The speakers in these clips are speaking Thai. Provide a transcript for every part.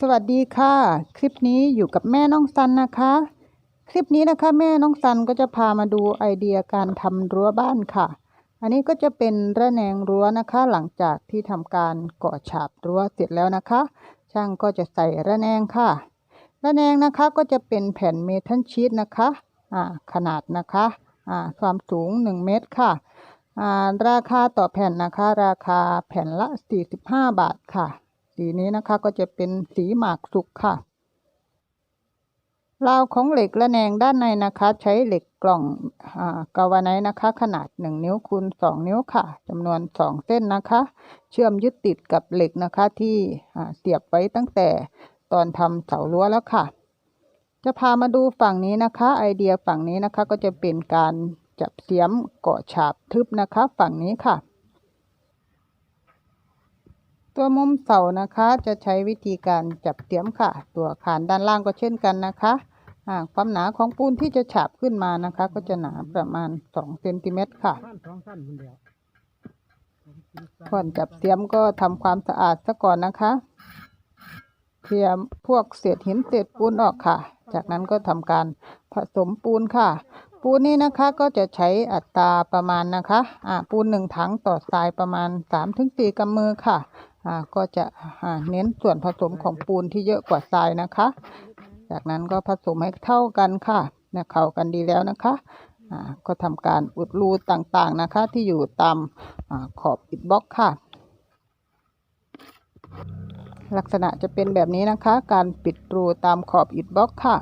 สวัสดีค่ะ คลิปนี้อยู่กับแม่น้องซันนะคะ คลิปนี้นะคะ แม่น้องซันก็จะพามาดูไอเดียการทำรั้วบ้านค่ะ อันนี้ก็จะเป็นระแนงรั้วนะคะ หลังจากที่ทำการก่อฉาบรั้วเสร็จแล้วนะคะ ช่างก็จะใส่ระแนงค่ะ ระแนงนะคะก็จะเป็นแผ่นเมทัลชีตนะคะอ่าขนาดนะคะอ่าความสูง 1 เมตรค่ะอ่าราคาต่อแผ่นนะคะ ราคาแผ่นละ 45 บาทค่ะ สีนี้นะคะ ก็จะเป็นสีหมากสุกค่ะราวของเหล็กระแนงด้านในนะคะ ใช้เหล็กกล่องอากาวาไนนะคะ ขนาด 1 นิ้วคูณ2 นิ้วค่ะจำนวน 2 เส้นนะคะ เชื่อมยึดติดกับเหล็กนะคะที่เสียบไว้ตั้งแต่ตอนทำเสารั้วแล้วค่ะ จะพามาดูฝั่งนี้นะคะ ไอเดียฝั่งนี้นะคะก็จะเป็นการจับเสียมเกาะฉาบทึบนะคะ ฝั่งนี้ค่ะ ตัวมุมเสานะคะจะใช้วิธีการจับเสียมค่ะ ตัวคานด้านล่างก็เช่นกันนะคะอ่าความหนาของปูนที่จะฉาบขึ้นมานะคะ ก็จะหนาประมาณ2เซนติเมตรค่ะท่านสองท่านคนเดียวก่อนจับเสียมก็ทำความสะอาดซะก่อนนะคะเคลียร์พวกเศษหินเศษปูนออกค่ะ จากนั้นก็ทำการผสมปูนค่ะ ปูนนี้นะคะก็จะใช้อัตราประมาณนะคะ อ่าปูนหนึ่งถังต่อทรายประมาณ3-4กำมือค่ะอ่า ก็จะเน้นส่วนผสมของปูนที่เยอะกว่าทรายนะคะ จากนั้นก็ผสมให้เท่ากันค่ะเนี่ยเข้ากันดีแล้วนะคะก็ทำการอุดรูต่างๆนะคะ ที่อยู่ตามอขอบอิฐบล็อกค่ะ ลักษณะจะเป็นแบบนี้นะคะ การปิดรูตามขอบอิฐบล็อกค่ะ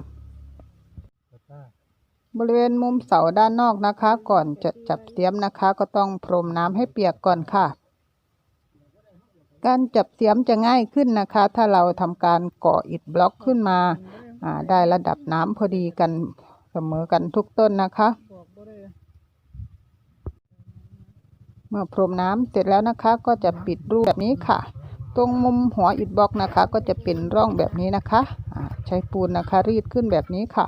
บริเวณมุมเสาด้านนอกนะคะ ก่อนจะจับเสียมนะคะ ก็ต้องพรมน้ำให้เปียกก่อนค่ะ การจับเสียมจะง่ายขึ้นนะคะ ถ้าเราทำการก่ออิฐบล็อกขึ้นมาได้ระดับน้ำพอดีกันเสมอกันทุกต้นนะคะ เมื่อพรมน้ำเสร็จแล้วนะคะ ก็จะปิดรูแบบนี้ค่ะ ตรงมุมหัวอิฐบล็อกนะคะ ก็จะเป็นร่องแบบนี้นะคะใช้ปูนนะคะ รีดขึ้นแบบนี้ค่ะ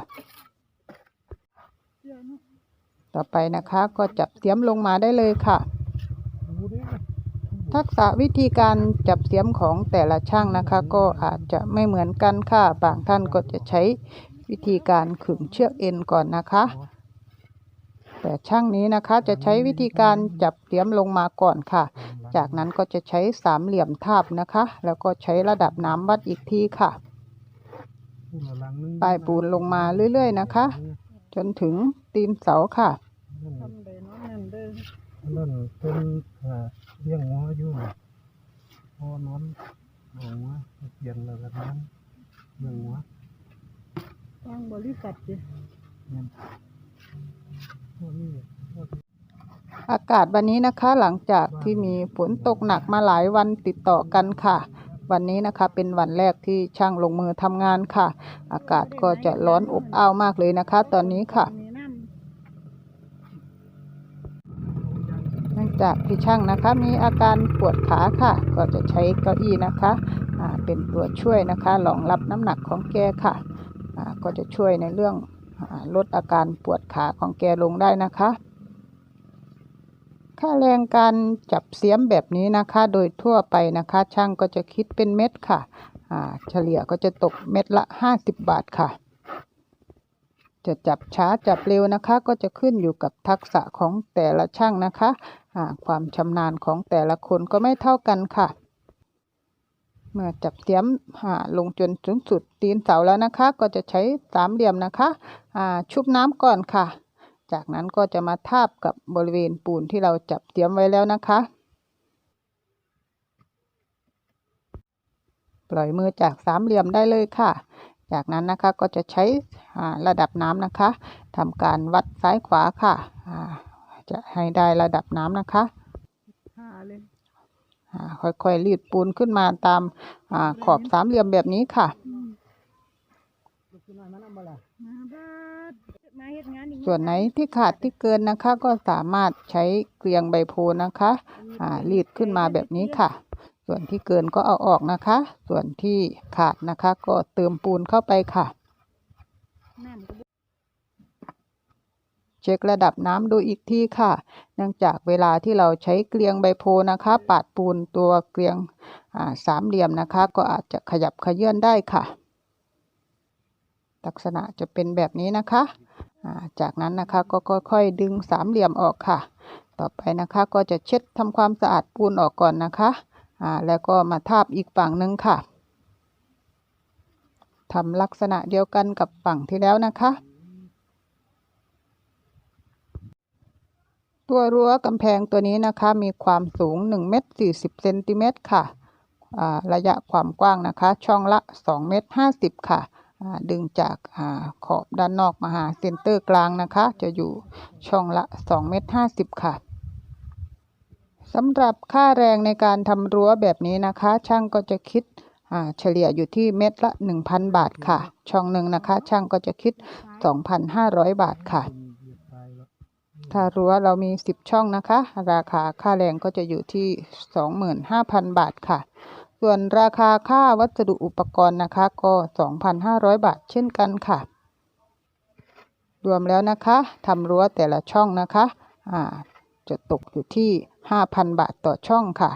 ต่อไปนะคะก็จับเสียมลงมาได้เลยค่ะ ทักษะวิธีการจับเสียมของแต่ละช่างนะคะ ก็อาจจะไม่เหมือนกันค่ะ บางท่านก็จะใช้วิธีการขึงเชือกเอ็นก่อนนะคะ แต่ช่างนี้นะคะจะใช้วิธีการจับเสียมลงมาก่อนค่ะ จากนั้นก็จะใช้สามเหลี่ยมทาบนะคะ แล้วก็ใช้ระดับน้ำวัดอีกทีค่ะป้ายปูนลงมาเรื่อยๆนะคะ จนถึงตีนเสาค่ะนั่นเป็น เลี้ยงหัวอยู่พอนอนเอาหัวเปลี่ยนแล้วก็นอนเลี้ยงหัวตั้งบริษัทดิเนี่ยพวกนี้พวกอากาศวันนี้นะคะหลังจากที่มีฝนตกหนักมาหลายวันติดต่อกันค่ะ วันนี้นะคะเป็นวันแรกที่ช่างลงมือทำงานค่ะ อากาศก็จะร้อนอบอ้าวมากเลยนะคะ ตอนนี้ค่ะ มีน้ เนื่อง จากที่ช่างนะคะ มีอาการปวดขาค่ะ ก็จะใช้เก้าอี้นะคะเป็นตัวช่วยนะคะรองรับน้ำหนักของแกค่ะก็จะช่วยในเรื่องอลดอาการปวดขาของแกลงได้นะคะ ค่าแรงการจับเสียมแบบนี้นะคะ โดยทั่วไปนะคะ ช่างก็จะคิดเป็นเม็ดค่ะเฉลี่ยก็จะตกเม็ดละ 50 บาทค่ะ จะจับช้าจับเร็วนะคะ ก็จะขึ้นอยู่กับทักษะของแต่ละช่างนะคะความชำนาญของแต่ละคนก็ไม่เท่ากันค่ะ เมื่อจับเสียมลงจนถึงสุดตีนเสาแล้วนะคะ ก็จะใช้สามเหลี่ยมนะคะชุบน้ำก่อนค่ะ จากนั้นก็จะมาทาบกับบริเวณปูนที่เราจับเตรียมไว้แล้วนะคะ ปล่อยมือจากสามเหลี่ยมได้เลยค่ะ จากนั้นนะคะก็จะใช้อ่าระดับน้ำนะคะทำการวัดซ้ายขวาค่ะอ่าจะให้ได้ระดับน้ำนะคะำหาเลยอ่าค่อยๆรีดปูนขึ้นมาตามอาขอบสามเหลี่ยมแบบนี้ค่ะลูกขึ้นมามันเอาบ่ล่ะมาบ้านมาเฮ็ดงานอีกส่วนไหนที่ขาดที่เกินนะคะ ก็สามารถใช้เกลียงใบโพธิ์นะคะอ่ารีดขึ้นมาแบบนี้ค่ะ ส่วนที่เกินก็เอาออกนะคะ ส่วนที่ขาดนะคะ ก็เติมปูนเข้าไปค่ะ เช็คระดับน้ำดูอีกทีค่ะ เนื่องจากเวลาที่เราใช้เกลียงใบโพนะคะ ปาดปูนตัวเกลียงสามเหลี่ยมนะคะ ก็อาจจะขยับขยื่นได้ค่ะ ลักษณะจะเป็นแบบนี้นะคะจากนั้นนะคะก็ค่อยๆดึงสามเหลี่ยมออกค่ะ ต่อไปนะคะก็จะเช็ดทำความสะอาดปูนออกก่อนนะคะ อ่าแล้วก็มาทาบอีกฝั่งหนึ่งค่ะทำลักษณะเดียวกันกับฝั่งที่แล้วนะคะ ตัวรั้วกำแพงตัวนี้นะคะ มีความสูง1เมตร40เซนติเมตรค่ะอ่าระยะความกว้างนะคะ ช่องละ2เมตร50 ค่ะอ่าดึงจากอาขอบด้านนอกมาหาเซนเตอร์กลางนะคะ จะอยู่ช่องละ2เมตร50 ค่ะ สำหรับค่าแรงในการทำรั้วแบบนี้นะคะ ช่างก็จะคิดเฉลี่ยอยู่ที่เม็ดละ 1,000 บาทค่ะ ช่องหนึ่งนะคะ ช่างก็จะคิด 2,500 บาทค่ะเหยียบายแล้วถ้ารั้วเรามี 10 ช่องนะคะ ราคาค่าแรงก็จะอยู่ที่ 25,000 บาทค่ะ ส่วนราคาค่าวัสดุอุปกรณ์นะคะ ก็ 2,500 บาทเช่นกันค่ะ รวมแล้วนะคะทำรั้วแต่ละช่องนะคะจะตกอยู่ที่ 5,000 บาทต่อช่องค่ะ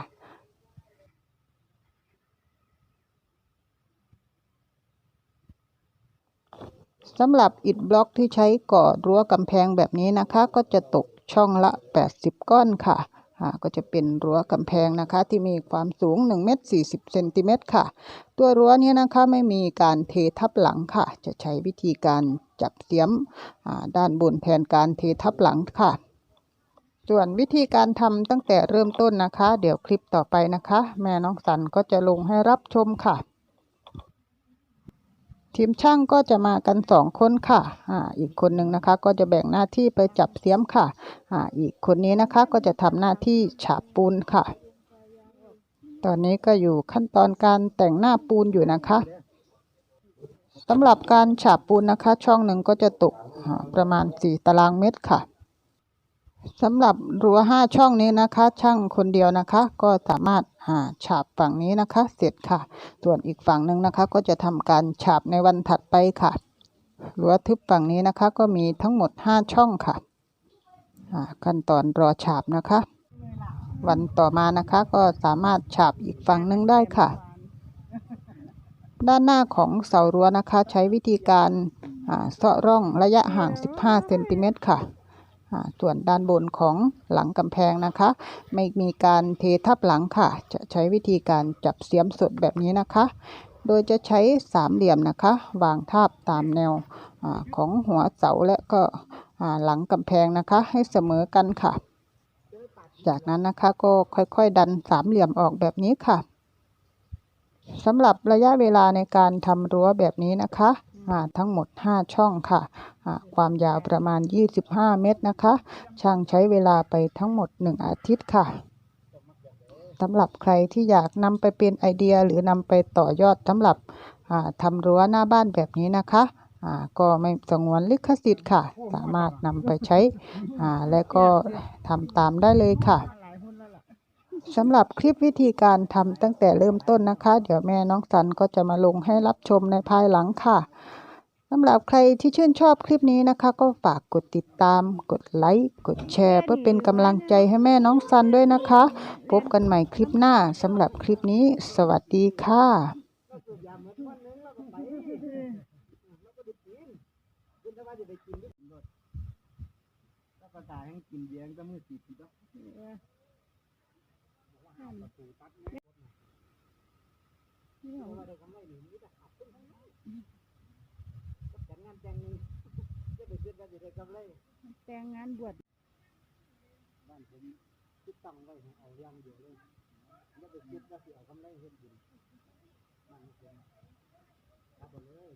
สำหรับอิฐบล็อกที่ใช้ก่อรั้วกำแพงแบบนี้นะคะ ก็จะตกช่องละ 80 ก้อนค่ะก็จะเป็นรั้วกำแพงนะคะที่มีความสูง1เมตร40เซนติเมตรค่ะ ตัวรั้วนี้นะคะไม่มีการเททับหลังค่ะ จะใช้วิธีการจับเสียมด้านบนแทนการเททับหลังค่ะ ส่วนวิธีการทำตั้งแต่เริ่มต้นนะคะ เดี๋ยวคลิปต่อไปนะคะ แม่น้องสันก็จะลงให้รับชมค่ะ ทีมช่างก็จะมากันสองคนค่ะอ่าอีกคนหนึ่งนะคะ ก็จะแบ่งหน้าที่ไปจับเสียมค่ะอ่าอีกคนนี้นะคะก็จะทำหน้าที่ฉาบปูนค่ะ ตอนนี้ก็อยู่ขั้นตอนการแต่งหน้าปูนอยู่นะคะสำหรับการฉาบปูนนะคะ ช่องหนึ่งก็จะตกประมาณสี่ตารางเมตรค่ะ สำหรับรั้วห้าช่องนี้นะคะ ช่างคนเดียวนะคะ ก็สามารถอ่าฉาบฝั่งนี้นะคะ เสร็จค่ะ ส่วนอีกฝั่งหนึ่งนะคะ ก็จะทำการฉาบในวันถัดไปค่ะรั้วทึบฝั่งนี้นะคะ ก็มีทั้งหมด5ช่องค่ะขั้นตอนรอฉาบนะคะ วันต่อมานะคะก็สามารถฉาบอีกฝั่งหนึ่งได้ค่ะ ด้านหน้าของเสารั้วนะคะ ใช้วิธีการเสาะร่องระยะห่าง 15 เซนติเมตรค่ะ ส่วนด้านบนของหลังกำแพงนะคะ ไม่มีการเททับหลังค่ะ จะใช้วิธีการจับเสียมสดแบบนี้นะคะ โดยจะใช้สามเหลี่ยมนะคะ วางทาบตามแนวอของหัวเสาและก็หลังกำแพงนะคะ ให้เสมอกันค่ะ จากนั้นนะคะก็ค่อยๆ ดันสามเหลี่ยมออกแบบนี้ค่ะสำหรับระยะเวลาในการทำรั้วแบบนี้นะคะทั้งหมด 5 ช่องค่ะความยาวประมาณ 25 เมตรนะคะ ช่างใช้เวลาไปทั้งหมด 1 อาทิตย์ค่ะสำหรับใครที่อยากนำไปเป็นไอเดียหรือนำไปต่อยอดสำหรับทำรั้วหน้าบ้านแบบนี้นะคะก็ไม่สงวนลิขสิทธิ์ค่ะ สามารถนำไปใช้และก็ทำตามได้เลยค่ะสำหรับคลิปวิธีการทำตั้งแต่เริ่มต้นนะคะ เดี๋ยวแม่น้องสันก็จะมาลงให้รับชมในภายหลังค่ะ สำหรับใครที่ชื่นชอบคลิปนี้นะคะ ก็ฝากกดติดตาม กดไลค์ กดแชร์ เพื่อเป็นกำลังใจให้แม่น้องสันด้วยนะคะ พบกันใหม่คลิปหน้าสำหรับคลิปนี้ สวัสดีค่ะถ้าประกาให้กินเบียร์ก็มือสีผิดแล้วานแต่งนี้จะไปคิดว่าจะได้กำไรแต่งงานบวชบ้านผมคิดตั้งไว้เอาเรื่องเดียวเลยจะไปคิดว่าจะเอากำไรเห็นดบุญนั่นเองครับเลย